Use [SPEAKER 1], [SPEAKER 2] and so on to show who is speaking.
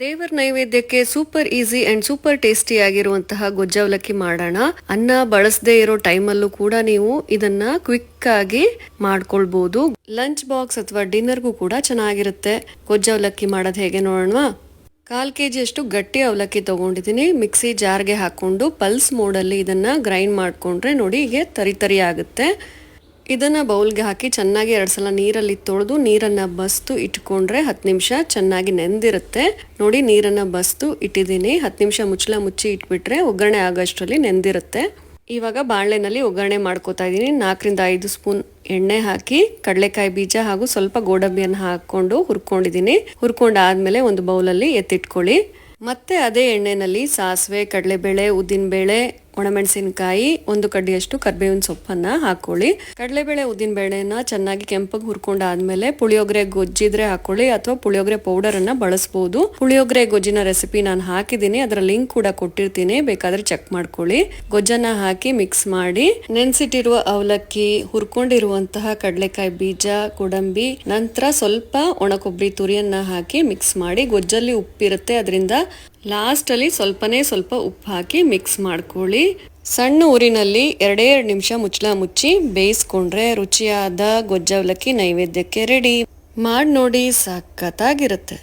[SPEAKER 1] ದೇವರ ನೈವೇದ್ಯಕ್ಕೆ super easy and super tasty ಆಗಿರುವಂತಹ ಗೊಜ್ಜವಲಕ್ಕಿ ಮಾಡೋಣ. ಅನ್ನ ಬಳಸದೇ ಇರೋ ಟೈಮಲ್ಲೂ ಕೂಡ ನೀವು ಇದನ್ನ ಕ್ವಿಕ್ ಆಗಿ ಮಾಡ್ಕೊಳ್ಬಹುದು ಲಂಚ್ ಬಾಕ್ಸ್ ಅಥವಾ ಡಿನ್ನರ್ಗೂ ಕೂಡ ಚೆನ್ನಾಗಿರುತ್ತೆ. ಗೊಜ್ಜವಲಕ್ಕಿ ಮಾಡೋದು ಹೇಗೆ ನೋಡೋಣ ಕಾಲ್ ಕೆ ಅಷ್ಟು ಗಟ್ಟಿ ಅವಲಕ್ಕಿ ತಗೊಂಡಿದ್ದೀನಿ. ಮಿಕ್ಸಿ ಜಾರ್ಗೆ ಹಾಕೊಂಡು ಪಲ್ಸ್ ಮೋಡಲ್ಲಿ ಇದನ್ನ ಗ್ರೈಂಡ್ ಮಾಡ್ಕೊಂಡ್ರೆ ನೋಡಿ ಹೀಗೆ ತರಿ ತರಿ ಆಗುತ್ತೆ. ಇದನ್ನ ಬೌಲ್ಗೆ ಹಾಕಿ ಚೆನ್ನಾಗಿ ಎರಡು ಸಲ ನೀರಲ್ಲಿ ತೊಳೆದು ನೀರನ್ನು ಬಸ್ತು ಇಟ್ಕೊಂಡ್ರೆ ಹತ್ತು ನಿಮಿಷ ಚೆನ್ನಾಗಿ ನೆಂದಿರುತ್ತೆ. ನೋಡಿ ನೀರನ್ನು ಬಸ್ತು ಇಟ್ಟಿದ್ದೀನಿ. ಹತ್ತು ನಿಮಿಷ ಮುಚ್ಚಲ ಮುಚ್ಚಿ ಇಟ್ಬಿಟ್ರೆ ಒಗ್ಗರಣೆ ಆಗೋಷ್ಟರಲ್ಲಿ ನೆಂದಿರುತ್ತೆ. ಇವಾಗ ಬಾಳೆನಲ್ಲಿ ಒಗ್ಗರಣೆ ಮಾಡ್ಕೋತಾ ಇದ್ದೀನಿ. ನಾಲ್ಕರಿಂದ ಐದು ಸ್ಪೂನ್ ಎಣ್ಣೆ ಹಾಕಿ, ಕಡಲೆಕಾಯಿ ಬೀಜ ಹಾಗೂ ಸ್ವಲ್ಪ ಗೋಡಂಬಿಯನ್ನು ಹಾಕ್ಕೊಂಡು ಹುರ್ಕೊಂಡಿದ್ದೀನಿ. ಹುರ್ಕೊಂಡಾದ್ಮೇಲೆ ಒಂದು ಬೌಲಲ್ಲಿ ಎತ್ತಿಟ್ಕೊಳ್ಳಿ. ಮತ್ತೆ ಅದೇ ಎಣ್ಣೆನಲ್ಲಿ ಸಾಸಿವೆ, ಕಡಲೆಬೇಳೆ, ಉದ್ದಿನಬೇಳೆ ಒಣಮೆಣಸಿನಕಾಯಿ, ಒಂದು ಕಡ್ಡಿಯಷ್ಟು ಕರ್ಬೇವಿನ ಸೊಪ್ಪನ್ನ ಹಾಕೊಳ್ಳಿ. ಕಡಲೆಬೇಳೆ ಉದ್ದಿನಬೇಳೆನ ಚೆನ್ನಾಗಿ ಕೆಂಪಗೆ ಹುರ್ಕೊಂಡಾದ್ಮೇಲೆ ಪುಳಿಯೋಗರೆ ಗೊಜ್ಜಿದ್ರೆ ಹಾಕೊಳ್ಳಿ ಅಥವಾ ಪುಳಿಯೋಗರೆ ಪೌಡರ್ ಅನ್ನ ಬಳಸಬಹುದು ಪುಳಿಯೋಗರೆ ಗೊಜ್ಜಿನ ರೆಸಿಪಿ ನಾನು ಹಾಕಿದ್ದೀನಿ, ಅದರ ಲಿಂಕ್ ಕೂಡ ಕೊಟ್ಟಿರ್ತೀನಿ, ಬೇಕಾದ್ರೆ ಚೆಕ್ ಮಾಡ್ಕೊಳ್ಳಿ. ಗೊಜ್ಜನ್ನ ಹಾಕಿ ಮಿಕ್ಸ್ ಮಾಡಿ, ನೆನೆಸಿಟ್ಟಿರುವ ಅವಲಕ್ಕಿ, ಹುರ್ಕೊಂಡಿರುವಂತಹ ಕಡಲೆಕಾಯಿ ಬೀಜ, ಕೊಡಂಬಿ, ನಂತರ ಸ್ವಲ್ಪ ಒಣಕೊಬ್ಬರಿ ತುರಿಯನ್ನ ಹಾಕಿ ಮಿಕ್ಸ್ ಮಾಡಿ, ಗೊಜ್ಜಲ್ಲಿ ಉಪ್ಪಿರುತ್ತೆ, ಅದರಿಂದ ಲಾಸ್ಟ್ ಅಲ್ಲಿ ಸ್ವಲ್ಪನೇ ಸ್ವಲ್ಪ ಉಪ್ಪು ಹಾಕಿ ಮಿಕ್ಸ್ ಮಾಡ್ಕೊಳ್ಳಿ. ಸಣ್ಣ ಊರಿನಲ್ಲಿ ಎರಡೇ ಎರಡು ನಿಮಿಷ ಮುಚ್ಚಳ ಮುಚ್ಚಿ ಬೇಯಿಸ್ಕೊಂಡ್ರೆ ರುಚಿಯಾದ ಗೊಜ್ಜವಲಕ್ಕಿ ನೈವೇದ್ಯಕ್ಕೆ ರೆಡಿ. ಮಾಡಿ ನೋಡಿ ಸಖತ್ತಾಗಿರುತ್ತೆ